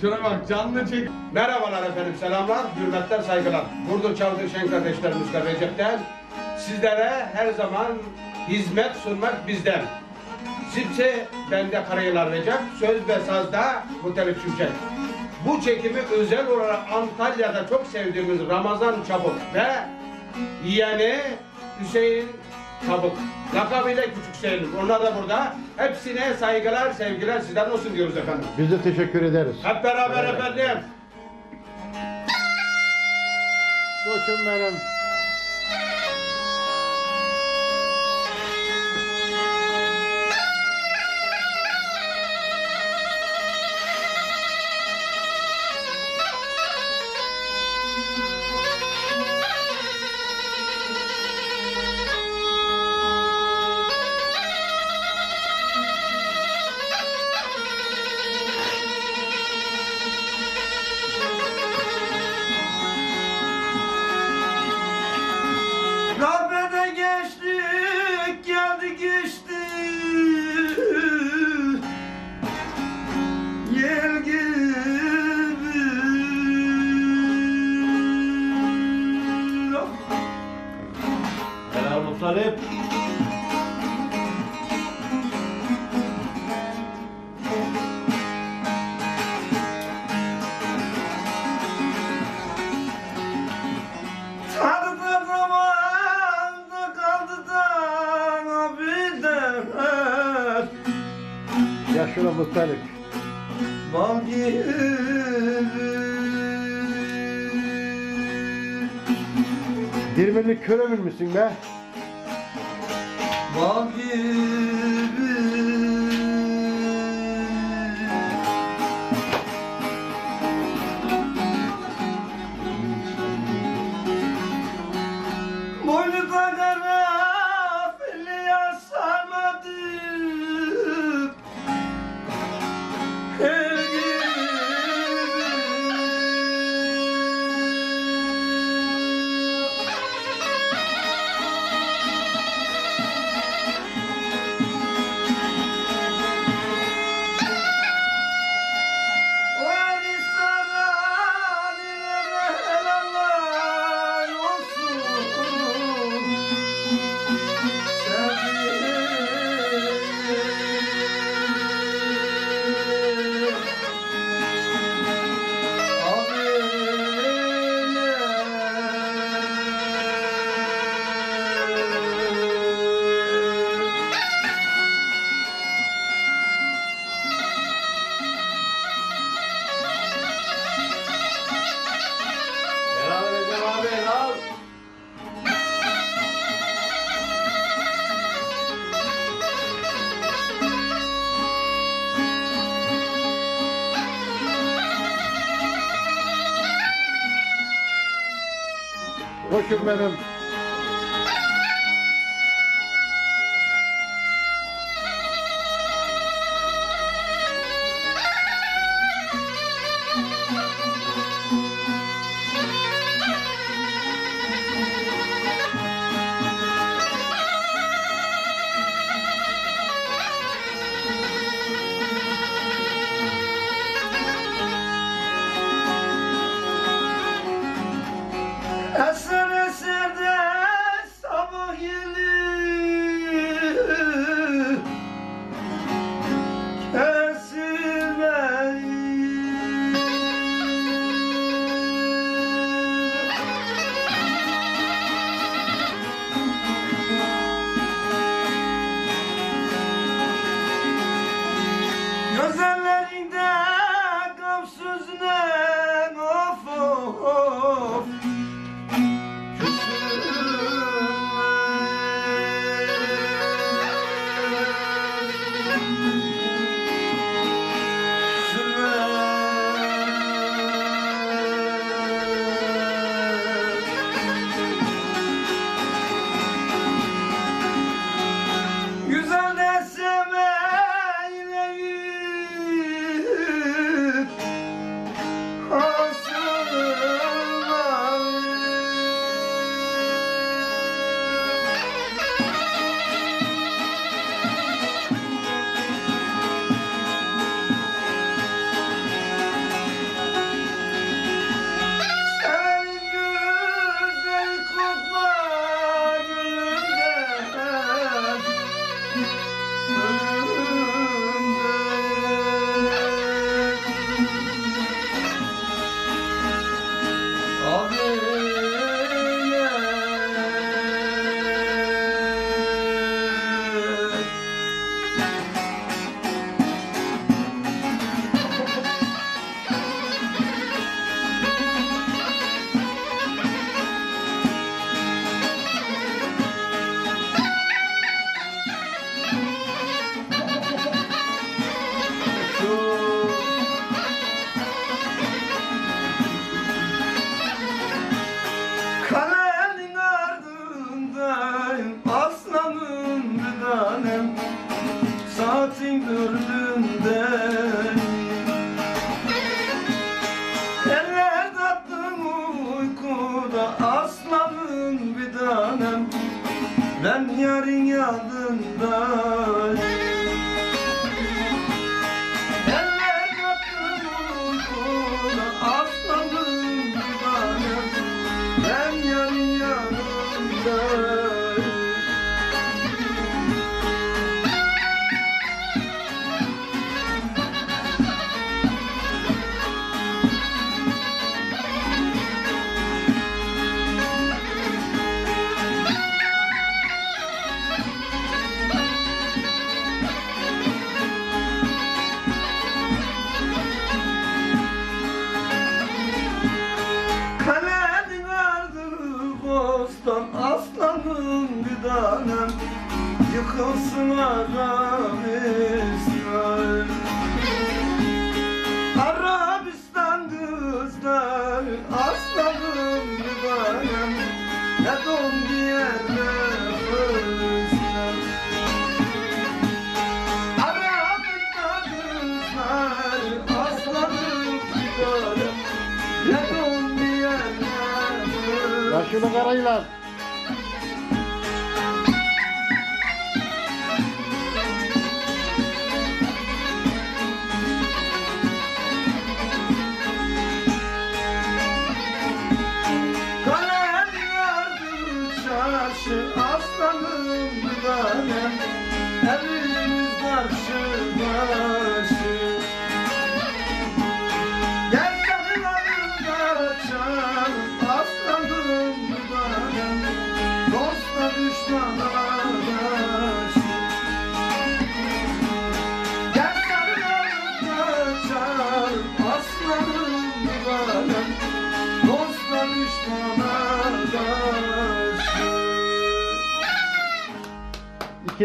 Şuna bak canlı çek. Merhabalar efendim selamlar, hürmetler, saygılar. Burdur Çavdır Şen kardeşlerimizle Recep'ten sizlere her zaman hizmet sunmak bizden. Sipse bende Karayılar Recep, söz ve sazda Muhtelif Şimşek. Bu çekimi özel olarak Antalya'da çok sevdiğimiz Ramazan Çabuk ve yeğeni Hüseyin Çabuk. Lakabıyla Küçük Hüseyin. Onlar da burada. Hepsine saygılar, sevgiler sizden olsun diyoruz efendim. Biz de teşekkür ederiz. Hep beraber efendim. Koçum benim. Yel gibi. Helal Muhtarip. Yaşlı muhtarip. Bal gibi. Dirmenlik misin be? Bal gibi. Koçum benim. Ben yarın yanında tanem Yıkılsın Arabistan Arabistan kızlar Aslanım mübarem Ne don diğerler Başını karaylar. Elimiz karşıda.